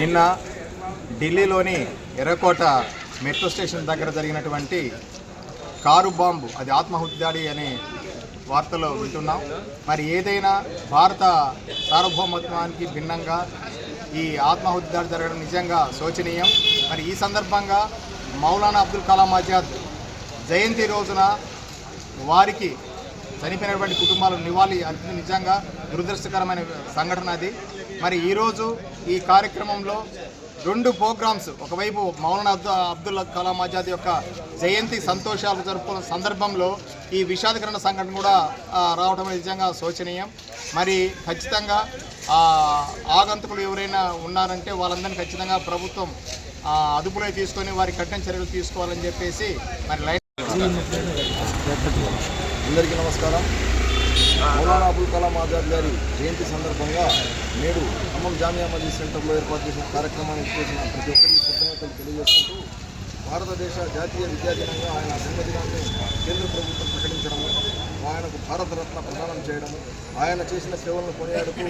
నిన్న ఢిల్లీలోని ఎర్రకోట మెట్రో స్టేషన్ దగ్గర జరిగినటువంటి కారు బాంబు అది ఆత్మాహుతి దాడి అనే వార్తలు వింటున్నాం. మరి ఏదైనా భారత సార్వభౌమత్వానికి భిన్నంగా ఈ ఆత్మాహుతి దాడి జరగడం నిజంగా శోచనీయం? మరి ఈ సందర్భంగా మౌలానా అబ్దుల్ కలాం ఆజాద్ జయంతి రోజున వారికి చనిపోయినటువంటి కుటుంబాలకు నివాళి అర్పించడం నిజంగా దురదృష్టకరమైన సంఘటన అది. మరి ఈరోజు ఈ కార్యక్రమంలో రెండు ప్రోగ్రామ్స్ ఒకవైపు మౌలానా అబ్దు అబ్దుల్ కలాం ఆజాద్ యొక్క జయంతి సంతోషాలు జరుపుకున్న సందర్భంలో ఈ విషాదకరణ సంఘటన కూడా రావడం నిజంగా శోచనీయం. మరి ఖచ్చితంగా ఆగంతకులు ఎవరైనా ఉన్నారంటే వాళ్ళందరినీ ఖచ్చితంగా ప్రభుత్వం అదుపులో తీసుకొని వారి కఠిన చర్యలు తీసుకోవాలని చెప్పేసి మరి లైన్ అందరికీ నమస్కారం. మౌలానా అబుల్ కలాం ఆజాద్ గారి జయంతి సందర్భంగా నేడు ఖమ్మం జామియా మస్జిద్ సెంటర్లో ఏర్పాటు చేసిన కార్యక్రమాన్ని చేసిన ప్రతి ఒక్కరికి కృతజ్ఞతలు తెలియజేసుకుంటూ భారతదేశ జాతీయ విద్యా దినంగా ఆయన జన్మదినాన్ని కేంద్ర ప్రభుత్వం ప్రకటించడము ఆయనకు భారతరత్న ప్రదానం చేయడము ఆయన చేసిన సేవలను కొనియాడుతూ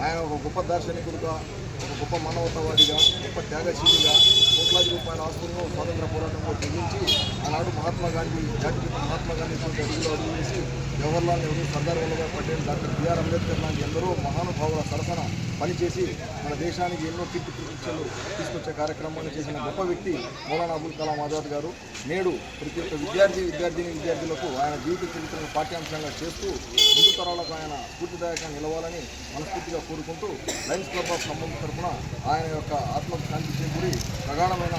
ఆయన ఒక గొప్ప దార్శనికుడుగా ఒక గొప్ప మానవతావాదిగా గొప్ప త్యాగశీలిగా కోట్లాది రూపాయల ఆస్తులను స్వాతంత్ర పోరాటంలో తెగించి ఆనాడు మహాత్మా గాంధీ జాతిపిత మహాత్మా గాంధీ అడుగులు అడుగు వేసి Jawaharlal Nehru Sardar Vallabhbhai Patel doctor B R Ambedkar లాంటి ఎందరో మహానుభావుల సరసన పనిచేసి మన దేశానికి ఎన్నో కీర్తి ప్రతిష్టలు తీసుకొచ్చే కార్యక్రమాన్ని చేసిన గొప్ప వ్యక్తి మౌలానా అబుల్ కలాం ఆజాద్ గారు. నేడు ప్రతి ఒక్క విద్యార్థి విద్యార్థిని విద్యార్థులకు ఆయన జీవిత చరిత్రను పాఠ్యాంశంగా చేస్తూ ముందు తరాలకు ఆయన స్ఫూర్తిదాయకంగా నిలవాలని మనస్ఫూర్తిగా కోరుకుంటూ లయన్స్ క్లబ్ ఆఫ్ ఖమ్మం తరఫున ఆయన యొక్క ఆత్మకు శాంతి చేకూరి ప్రగాఢమైన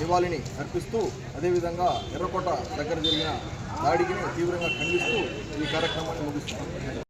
నివాళిని అర్పిస్తూ అదేవిధంగా ఎర్రకోట దగ్గర జరిగిన దాడికి తీవ్రంగా ఖండిస్తూ ఈ కార్యక్రమాన్ని ముగిస్తున్నాం.